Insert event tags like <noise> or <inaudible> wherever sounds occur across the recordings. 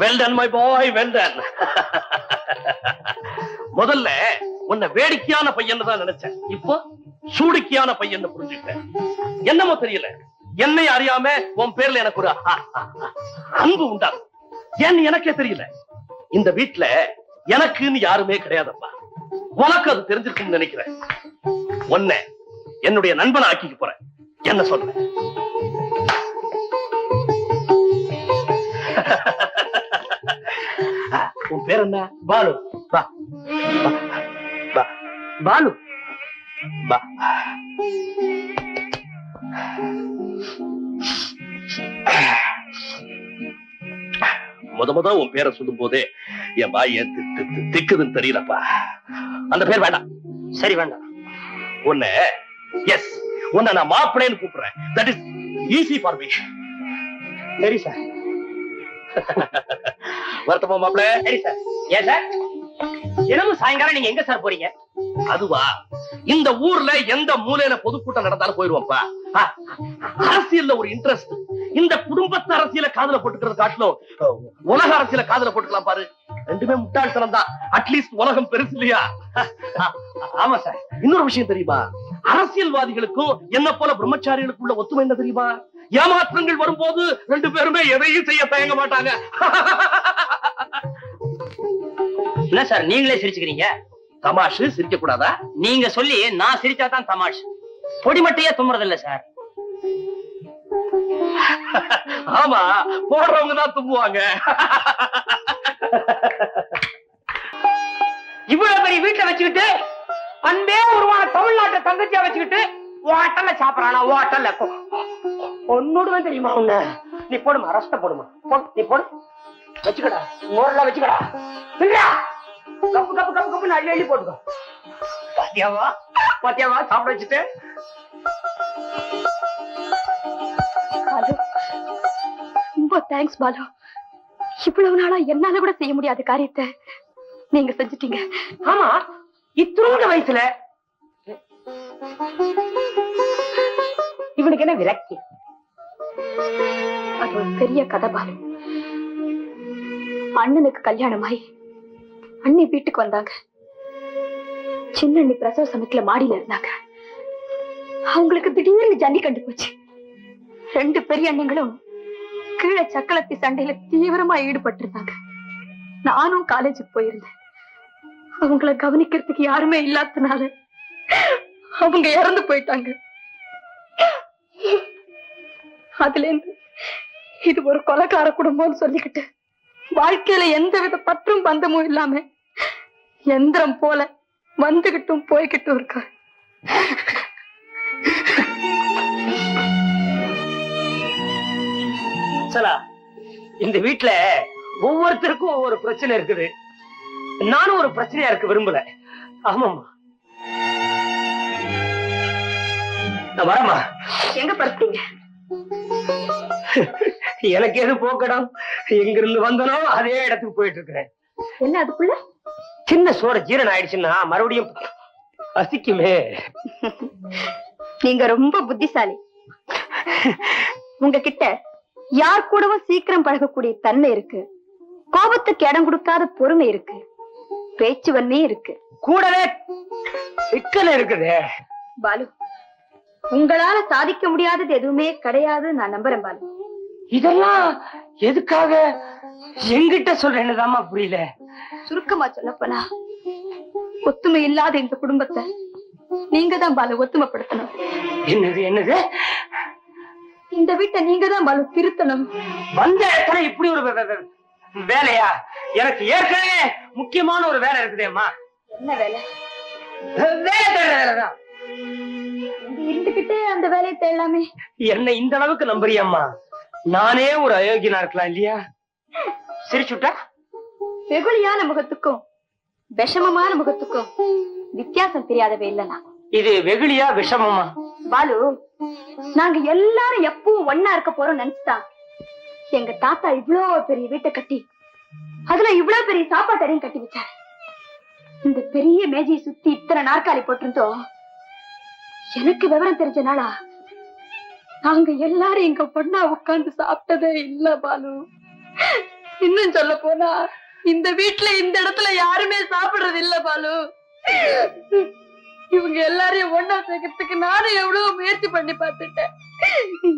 Well done my boy well done முதல்ல உன்னை வேடிக்கையான பையன் தான் நினைச்சேன். இப்போ சூடிக்கையான பையன் புரிஞ்சுட்டேன் என்னமோ தெரியல. என்னை அறியாம உன் பேர்ல எனக்கு ஒரு அன்பு உண்டாகும். ஏன்னு எனக்கே தெரியல? இந்த வீட்டுல எனக்குன்னு யாருமே கிடையாதப்பா. உனக்கு அது தெரிஞ்சிருக்கும்னு நினைக்கிறேன். உன்னை என்னுடைய நண்பனை ஆக்கிக்க போறேன். என்ன சொல்றேன் உன் பேர் என்ன? பாலு. பா பா, பாலு. பா முத முத உன் பேரை சொல்லும் போதே என் வாய் திக்குதுன்னு தெரியலப்பா. அந்த பேர் வேண்டாம். சரி வேண்டாம். உன்னை எஸ் உன்னை நான் மாப்பிள்ளைன்னு கூப்பிடுறேன். That is easy for me சரி சார் <laughs> வருத்தமா மாப்பிள்ளை சரி சார். ஏன் சார்? தினமும் சாயங்காலம் நீங்க எங்க சார் போறீங்க? அதுவா? இந்த ஊர்ல எந்த மூலையில பொதுக்கூட்டம் நடந்தாலும் போயிருவோம்ப்பா. அரசியல்ல ஒரு இன்ட்ரெஸ்ட் இந்த குடும்பத்து அரசியல காதுல போட்டுக்கிறது காட்டிலும் உலக அரசியல காதுல போட்டுக்கலாம் பாரு. ரெண்டுமே முட்டாள்தனம் தான். அட்லீஸ்ட் உலகம் பெருசு இல்லையா? ஆமா சார். இன்னொரு விஷயம் தெரியுமா? அரசியல்வாதிகளுக்கும் என்ன போல பிரம்மச்சாரிகளுக்கும் உள்ள ஒத்துமை என்ன தெரியுமா? ஏமாற்றங்கள் வரும்போது ரெண்டு பேருமே எதையும் செய்ய தயங்க மாட்டாங்க. என்ன சார் நீங்களே சிரிச்சுக்கிறீங்க? தமாஷு சிரிக்க கூடாதா நீங்க சொல்லி நான் சிரிச்சாதான் தமாஷ். பொடிமட்டையே தும்றது இல்ல சார். ஆமா போடுறவங்க தான் தும்புவாங்க. இவ்வளவு பெரிய வீட்டுல வச்சுக்கிட்டு அன்பே உருவான தமிழ்நாட்டை தங்கச்சியா வச்சுக்கிட்டு ஓட்டல்ல சாப்பிடறானா ஓட்டல்ல. ஒன்னோடுவேன் தெரியுமா உன்ன? நீ போடுமா ரஸ்த போடுமா. போடு நீ போடு. வச்சுக்கடா. மோர்ல வச்சுக்கடா. திங்கடா கப்பு கப்பு கப்பு கப்பு அள்ளி அள்ளி போட்டுக்கோ. பாத்தியாவா? பாத்தியாவா? சாப்பிட வச்சுட்டு. ரொம்ப தேங்க்ஸ் பாலு. இவ்வளவு நாளா என்னால கூட செய்ய முடியாத காரியத்தை நீங்க செஞ்சிட்டீங்க. ஆமா இத்தனோட வயசுல. இவனுக்கு என்ன விரக்தி அது ஒரு பெரிய கதை பாலு அண்ணனுக்கு கல்யாணமாயி அண்ணி வீட்டுக்கு வந்தாங்க. சின்ன அண்ணி பிரசவ சமயத்துல மாடியில இருந்தாங்க. அவங்களுக்கு திடீர்னு ஜன்னி கண்டு போச்சு. ரெண்டு பெரிய அண்ணங்களும் கீழே சக்கலத்தி சண்டையில தீவிரமா ஈடுபட்டு இருந்தாங்க நானும் காலேஜுக்கு போயிருந்தேன். அவங்கள கவனிக்கிறதுக்கு யாருமே இல்லாதனால அவங்க இறந்து போயிட்டாங்க. அதுல இருந்து இது ஒரு கொலைக்கார குடும்பம்னு சொல்லிக்கிட்டு வாழ்க்கையில எந்தவித பற்றும் பந்தமும் இல்லாம எந்திரம் போல வந்துகிட்டும் போய்கிட்டும் இருக்கா. சலா இந்த வீட்டுல ஒவ்வொருத்தருக்கும் ஒவ்வொரு பிரச்சனை இருக்குது. நானும் ஒரு பிரச்சனையா இருக்க விரும்பல. ஆமாம்மா. நான் வரமா எங்க படுத்தீங்க <laughs> எனக்கு எது போக்கடம்? எங்க இருந்து வந்தனோ அதே இடத்துக்கு போயிட்டு இருக்கிறேன் என்ன அதுக்குள்ள சின்ன சோட ஜீரணம் ஆயிடுச்சுன்னா மறுபடியும் பசிக்குமே. நீங்க ரொம்ப புத்திசாலி. உங்ககிட்ட யார் கூடவும் சீக்கிரம் பழகக்கூடிய தன்மை இருக்கு. கோபத்துக்கு இடம் கொடுக்காத பொறுமை இருக்கு. பேச்சு வன்மே இருக்கு. கூடவே சிக்கல் இருக்குது. பாலு உங்களால சாதிக்க முடியாதது எதுவுமே கிடையாது நான் நம்புறேன் பாலு. இதெல்லாம் எதுக்காக எங்கிட்ட சொல்றேன்னுதாம்மா புரியல? சுருக்கமா சொல்லப்போனா ஒத்துமை இல்லாத இந்த குடும்பத்தை நீங்க தான் பாலு ஒத்துமைப்படுத்தணும். என்னது என்னது? இந்த வீட்டை நீங்க தான் பாலு திருத்தணும். வந்த இடத்துல இப்படி ஒரு வேலையா? எனக்கு ஏற்கனவே முக்கியமான ஒரு வேலை இருக்குதேம்மா. என்ன வேலை? வேலை தேடுற வேலைதான். இருந்துகிட்டே அந்த வேலையை தேடலாமே. என்ன இந்த அளவுக்கு நம்புறியம்மா? நானே ஒரு அயோக்கியனா இருக்கலாம் இல்லையா? சிரிச்சுட்டா வெகுளியான முகத்துக்கும் விஷமமான முகத்துக்கும் வித்தியாசம் தெரியாதவே இல்லனா இது வெகுளியா விஷமமா? பாலு நாங்க எல்லாரும் எப்பவும் ஒன்னா இருக்க போறோம் நினைச்சுதான் எங்க தாத்தா இவ்ளோ பெரிய வீட்டை கட்டி அதுல இவ்ளோ பெரிய சாப்பாட்டு அறையும் கட்டி வச்சாரு. இந்த பெரிய மேஜையை சுத்தி இத்தனை நாற்காலி போட்டிருந்தோம். எனக்கு விவரம் தெரிஞ்ச நாளா நாங்க எல்லாரும் எங்க பொண்ணா உட்கார்ந்து சாப்பிட்டதே இல்ல பாலு. இன்னும் சொல்ல போனா இந்த வீட்டுல இந்த இடத்துல யாருமே சாப்பிடுறது இல்ல பாலு. இவங்க எல்லாரையும் ஒன்னா சேர்க்கறதுக்கு நானும் எவ்வளவு முயற்சி பண்ணி பார்த்துட்டேன்.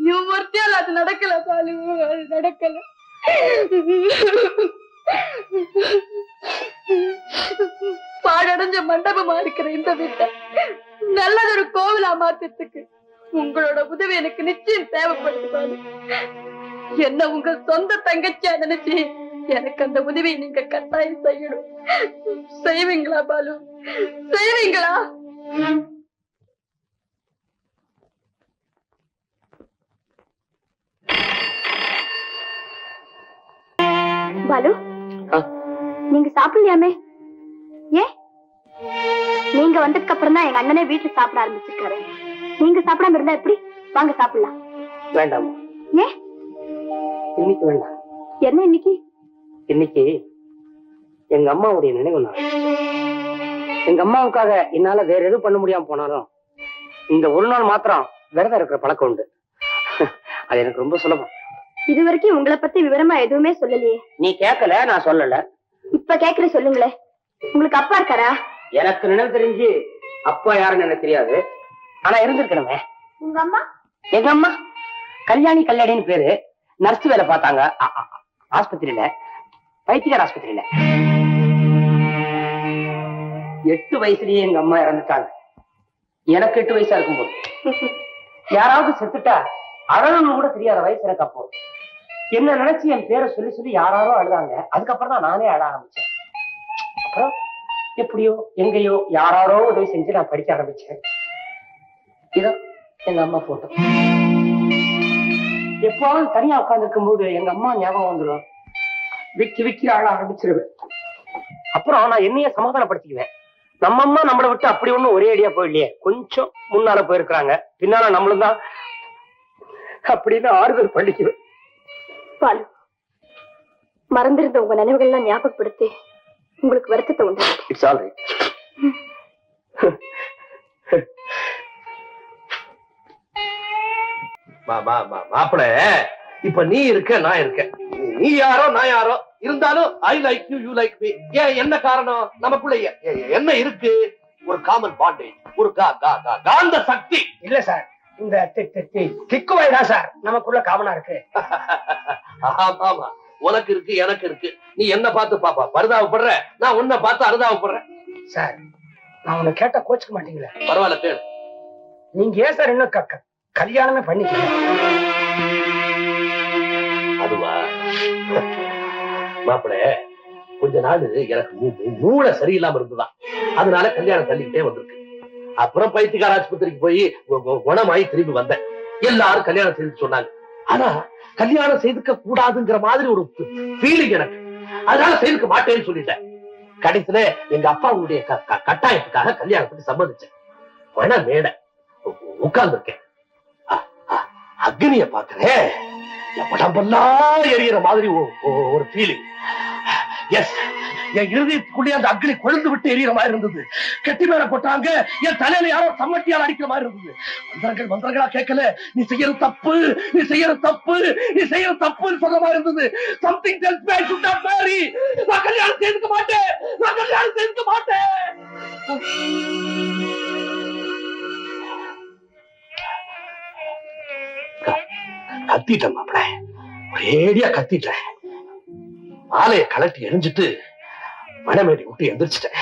இவன் ஒருத்தியால் அது நடக்கல பாலு. அது நடக்கல. பாடடைஞ்ச மண்டபமா இருக்கிற இந்த வீட்டை. நல்லதொரு கோவிலா மாத்தத்துக்கு உங்களோட உதவி எனக்கு நிச்சயம் தேவைப்படுது. என்ன உங்க சொந்த தங்கச்சியா நினைச்சு எனக்கு அந்த உதவியை நீங்க கட்டாயம் செய்யணும். செய்வீங்களா பாலு? செய்வீங்களா? பாலு. நீங்க சாப்பிடலையாமே? ஏன்? நீங்க வந்ததுக்கு அப்புறம் தான் எங்க அண்ணனே வீட்டுல சாப்பிட ஆரம்பிச்சிருக்காரு. நீங்க சாப்பிடாம இருந்தா எப்படி? வாங்க சாப்பிடலாம். வேண்டாம் ஏன் இன்னைக்கு வேண்டாம். என்ன இன்னைக்கு? இன்னைக்கு எங்க அம்மாவுடைய நினைவு நாள். எங்க அம்மாவுக்காக என்னால வேற எதுவும் பண்ண முடியாம போனாலும் இந்த ஒரு நாள் மாத்திரம் விரதம் இருக்கிற பழக்கம் உண்டு. அது எனக்கு ரொம்ப சுலபம். இது வரைக்கும் உங்களை பத்தி விவரமா எதுவுமே சொல்லலையே. நீ கேட்கல நான் சொல்லல. இப்ப கேக்குற சொல்லுங்களே உங்களுக்கு அப்பா இருக்காரா? எனக்கு நினைவு தெரிஞ்சு அப்பா யாருன்னு எனக்கு தெரியாது. ஆனா இருந்திருக்கணுமே. உங்க அம்மா? எங்க அம்மா? கல்யாணி கல்யாணின்னு பேரு. நர்ஸ் வேலை பார்த்தாங்க. ஆஸ்பத்திரியில. வைத்தியர் ஆஸ்பத்திரியில. எட்டு வயசுலயே எங்க அம்மா இறந்துட்டாங்க. எனக்கு எட்டு வயசா இருக்கும்போது. யாராவது செத்துட்டா அழகணும் கூட தெரியாத வயசு எனக்கு அப்போ. என்ன நினைச்சு என் பேரை சொல்லி சொல்லி யாராரோ அழுதாங்க. அதுக்கப்புறம் தான் நானே அழ ஆரம்பிச்சேன். அப்புறம் எப்படியோ எங்கேயோ யாராரோ உதவி செஞ்சு நான் படிக்க ஆரம்பிச்சேன். இதோ எங்க அம்மா போட்டோ எப்போது தனியா உட்கார்ந்து போது எங்க அம்மா ஞாபகம் வந்துடும் விக்கி விக்கி ஆள ஆரம்பிச்சிருவேன். அப்புறம் நான் என்னைய சமாதானப்படுத்திக்குவேன். நம்ம அம்மா நம்மளை விட்டு அப்படி ஒண்ணும் ஒரே அடியா போயிடலையே. கொஞ்சம் முன்னால போயிருக்கிறாங்க. பின்னால நம்மளும் தான் அப்படின்னு ஆறுதல் பண்ணிக்குவேன். பாலு மறந்திருந்த உங்க நினைவுகள்லாம் ஞாபகப்படுத்தி. உங்களுக்கு வருத்தத்தை உண்டு இட்ஸ் ஆல் ரைட் மாப்பிள இப்ப நீ இருக்க நான் இருக்கேன். நீ யாரோ நான் யாரோ. இருந்தாலும் I like you you like me ஏன் என்ன காரணம்? நமக்குள்ள என்ன இருக்கு? ஒரு காமன் பாண்டேஜ் ஒரு கா கா கா காந்த சக்தி. இல்ல சார். இந்த திக்கு வயதா சார். நமக்குள்ள காமனா இருக்கு. <laughs> ஆமா ஆமா உனக்கு இருக்கு எனக்கு இருக்கு. நீ என்ன பார்த்து பாப்பா. பரிதாபப்படுற? நான் உன்னை பார்த்து அனுதாபப்படுறேன் சார் நான் உன்னை கேட்டா கோச்சுக்க மாட்டீங்களே? பரவாயில்ல கேளு நீங்க ஏன் சார் இன்னும் க- க- கல்யாணமே பண்ணிக்கல? அதுவா? மாப்பிள கொஞ்ச நாள் எனக்கு மூ- மூளை சரியில்லாம இருந்துதான் அதனால கல்யாணம் தள்ளிக்கிட்டே வந்திருக்கு. அப்புறம் பைத்தியக்கார ஆஸ்பத்திரிக்கு போய் குணமாயி திரும்பி வந்தேன். எல்லாரும் கல்யாணம் செய்து சொன்னாங்க. ஆனா கல்யாணம் செய்துக்க கூடாதுங்கிற மாதிரி ஒரு ஃபீலிங் எனக்கு. அதனால செய்துக்க மாட்டேன்னு சொல்லிட்டேன். கடைசியில எங்க அப்பாவுடைய க- கட்டாயத்துக்காக கல்யாணத்துக்கு சம்மதிச்சேன் மன மேட உட்கார்ந்து இருக்கேன் அக்னிய பாக்குறேன் உடம்பெல்லாம் எரியற மாதிரி ஒரு ஃபீலிங் எஸ் என் இருதயத்துக்குள்ளே அந்த அக்னி கொழுந்து விட்டு எரியற மாதிரி இருந்தது. கெட்டி மேல கொட்டாங்க என் தலையில யாரோ சம்மட்டியால் அடிக்கிற மாதிரி இருந்தது. மந்திரங்கள் மந்திரங்களா கேட்கல. நீ செய்யற தப்பு நீ செய்யற தப்பு நீ செய்யற தப்புன்னு சொல்ற மாதிரி இருந்தது. Something tells me I should not marry நான் கல்யாணம் செய்துக்க மாட்டேன். நான் கல்யாணம் செய்துக்க மாட்டேன். கத்திட்டேன் மாப்பிள. ஒரேடியா கத்திட்டேன். மாலையை கலட்டி எரிஞ்சிட்டு மனமேடி விட்டு எந்திரிச்சிட்டேன்.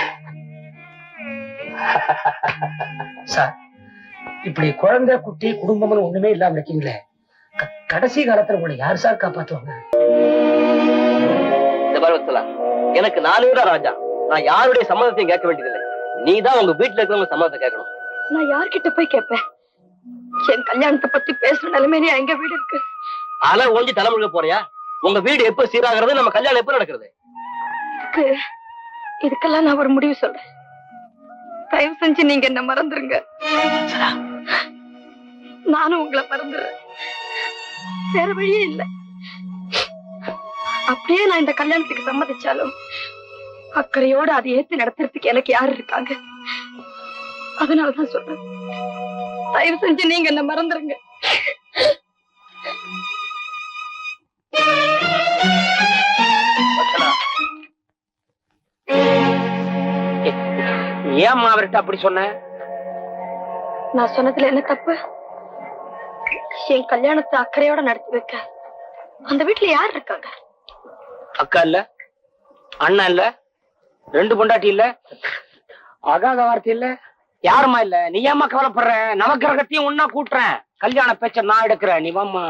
சார் இப்படி குழந்தை குட்டி குடும்பம்னு ஒண்ணுமே இல்லாம இருக்கீங்களே. கடைசி காலத்துல உங்களை யார் சார் காப்பாத்துவாங்க? இந்த பருவத்துல எனக்கு நாலு பேரா ராஜா. நான் யாருடைய சம்மதத்தையும் கேட்க வேண்டியதில்லை. நீ தான் உங்க வீட்டுல இருக்கிறவங்க சம்மதத்தை கேட்கணும். நான் யார்கிட்ட போய் கேட்பேன்? என் கல்யாணத்தை பத்தி பேசுற நிலைமையில எங்க வீடு இருக்கு? அலை ஓஞ்சி தலைமுழுக போறியா? உங்க வீடு எப்ப சீராகிறது? நம்ம கல்யாணம் எப்ப நடக்கிறது? இதுக்கெல்லாம் நான் ஒரு முடிவு சொல்றேன். தயவு செஞ்சு நீங்க என்ன மறந்துருங்க. நானும் உங்களை மறந்துடுறேன். வேற வழியே இல்ல. அப்படியே நான் இந்த கல்யாணத்துக்கு சம்மதிச்சாலும் அக்கறையோட அதை ஏத்து நடத்துறதுக்கு எனக்கு யாரு இருக்காங்க? அதனாலதான் சொல்றேன். தயவு செஞ்சு நீங்க என்ன மறந்துருங்க. ஏம்மா அவர்கிட்ட அப்படி சொன்ன? நான் சொன்னதுல என்ன தப்பு? என் கல்யாணத்தை அக்கறையோட நடத்தி வைக்க. அந்த வீட்டுல யார் இருக்காங்க? அக்கா இல்ல அண்ணன் இல்ல ரெண்டு பொண்டாட்டி இல்ல அகாத வார்த்தை இல்ல. யாருமா இல்ல? நீ ஏம்மா கவலைப்படுற? நவக்கிரகத்தையும் ஒன்னா கூட்டுறேன். கல்யாண பேச்ச நான் எடுக்கிறேன். நீ வாம்மா.